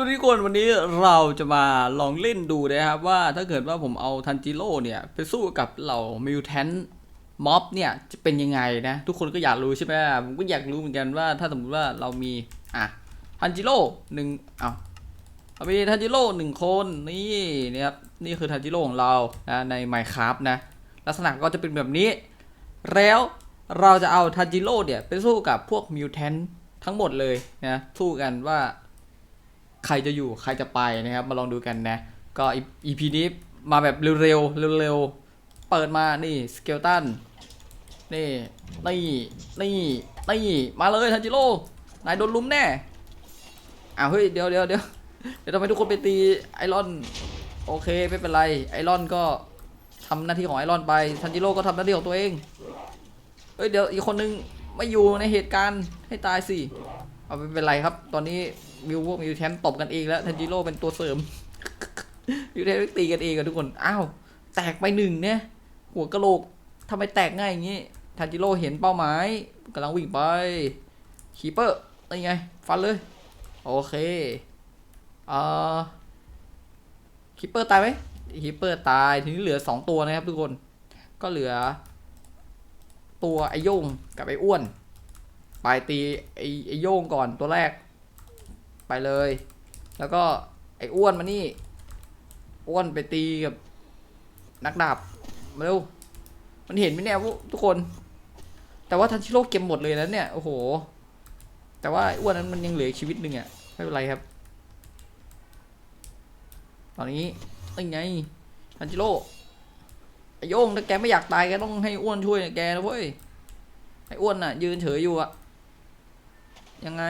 วัสดีทุกคนวันนี้เราจะมาลองเล่นดูนะครับว่าถ้าเกิดว่าผมเอาทันจิโร่เนี่ย ไปสู้กับเหล่ามิวแทนม็อบเนี่ยจะเป็นยังไงนะ ทุกคนก็อยากรู้ใช่ไหมผมก็อยากรู้เหมือนกันว่าถ้าสมมติว่าเรามีอะทันจิโร่หนึ่งเอาเอามีทันจิโร่หนึ่งคนนี่นะครับนี่คือทันจิโร่ของเรานะใน Minecraft นะ ลักษณะก็จะเป็นแบบนี้ แล้วเราจะเอาทันจิโร่เนี่ยไปสู้กับพวกมิวแทนทั้งหมดเลยนะสู้กันว่า ใครจะอยู่ใครจะไปนะครับ มาลองดูกันนะ ก็ EP นี้มาแบบเร็วๆเร็วๆเปิดมานี่สเกลตันนี่นี่นี่นี่มาเลยทันจิโร่นายโดนลุมแน่อ้าวเฮ้ยเดี๋ยวเดี๋ยวเดี๋ยวเดี๋ยวทำไมทุกคนไปตีไอรอน โอเคไม่เป็นไรไอรอนก็ทำหน้าที่ของไอรอนไปทันจิโร่ก็ทำหน้าที่ของตัวเองเฮ้ยเดี๋ยวอีกคนนึงไม่อยู่ในเหตุการณ์ให้ตายสิ เอาไม่เป็นไรครับ ตอนนี้มิวพวกมิวแทนตบกันเองแล้วทันจิโร่เป็นตัวเสริมมิวแทนตีกันเองกันทุกคน อ้าว แตกไปหนึ่งเนี่ย หัวกะโหลกทำไมแตกง่ายอย่างนี้ทันจิโร่เห็นเป้าหมายกำลังวิ่งไปคีเปอร์นี่ไง ฟันเลย โอเคเอ่อคีเปอร์ตายไหมคีเปอร์ตาย ทีนี้เหลือสองตัวนะครับทุกคน ก็เหลือ ตัวไอโยงกับไออ้วน ไปตีไอไอโย่งก่อนตัวแรก ไปเลย แล้วก็ไอ้อ้วนมานี่ อ้วนไปตีกับ นักดาบมาเร็วมันเห็นไหมเนี่ยทุกคน แต่ว่าทันชิโร่เก็บหมดเลยแล้วเนี่ย โอ้โห แต่ว่าไอ้อ้วนนั้นมันยังเหลือชีวิตหนึ่งอะไม่เป็นไรครับ ตอนนี้ยังไงทันชิโร่ไอโย่งถ้าแกไม่อยากตายแกต้องให้อ้วนช่วยแกนะเว้ยไออ้วนน่ะยืนเฉยอยู่อะ ยังไง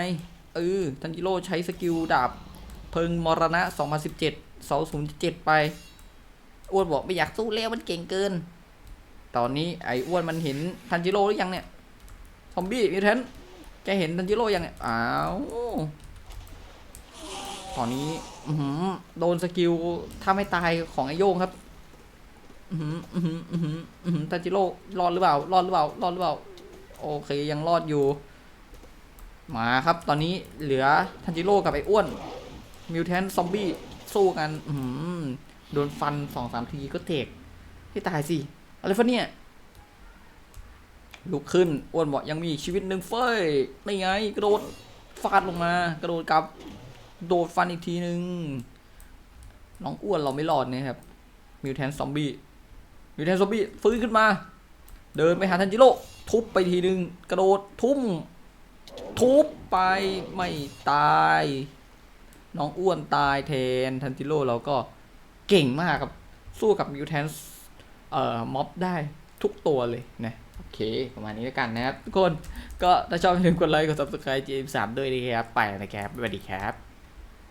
เออทันจิโร่ใช้สกิลดาบเพิงมรณะ 2017 2007 ไป อ้วนบอกไม่อยากสู้แล้วมันเก่งเกิน ตอนนี้ไอ้อ้วนมันเห็นทันจิโร่หรือยังเนี่ย ซอมบี้มิวแทนแกเห็นทันจิโร่ยังเนี่ย อ้าว ตอนนี้อืโดนสกิลถ้าไม่ตายของไอ้โยงครับอือหืออือหืออือหืออื้อหือทันจิโร่รอดหรือเปล่า รอดหรือเปล่า รอดหรือเปล่า โอเคยังรอดอยู่ มาครับตอนนี้เหลือทันจิโร่กับไอ้อ้วนมิวแทนซอมบี้สู้กันอืโดนฟันสองสามทีก็เทกให้ตายสิ อะไรฟะเนี่ย ลุกขึ้นอ้วนบอกยังมีชีวิตหนึ่งเฟ้ยไม่ไง กระโดดฟาดลงมา กระโดดกลับ โดดฟันอีกทีหนึ่งน้องอ้วนเราไม่รอดนะครับมิวแทนซอมบี้มิวแทนซอมบี้ฟื้นขึ้นมา เดินไปหาทันจิโร่ทุบไปทีหนึ่งกระโดดทุ่ม ทุบไปไม่ตาย น้องอ้วนตายแทนทันจิโร่เราก็เก่งมากครับ สู้กับมิวแทนเอ่อม็อบได้ทุกตัวเลยนะโอเค ประมาณนี้แล้วกันนะครับ ทุกคนก็ถ้าชอบอย่าลืมกดไลค์กด subscribe GM3 ด้วยนะครับ ไปนะครับสวัสดีครับ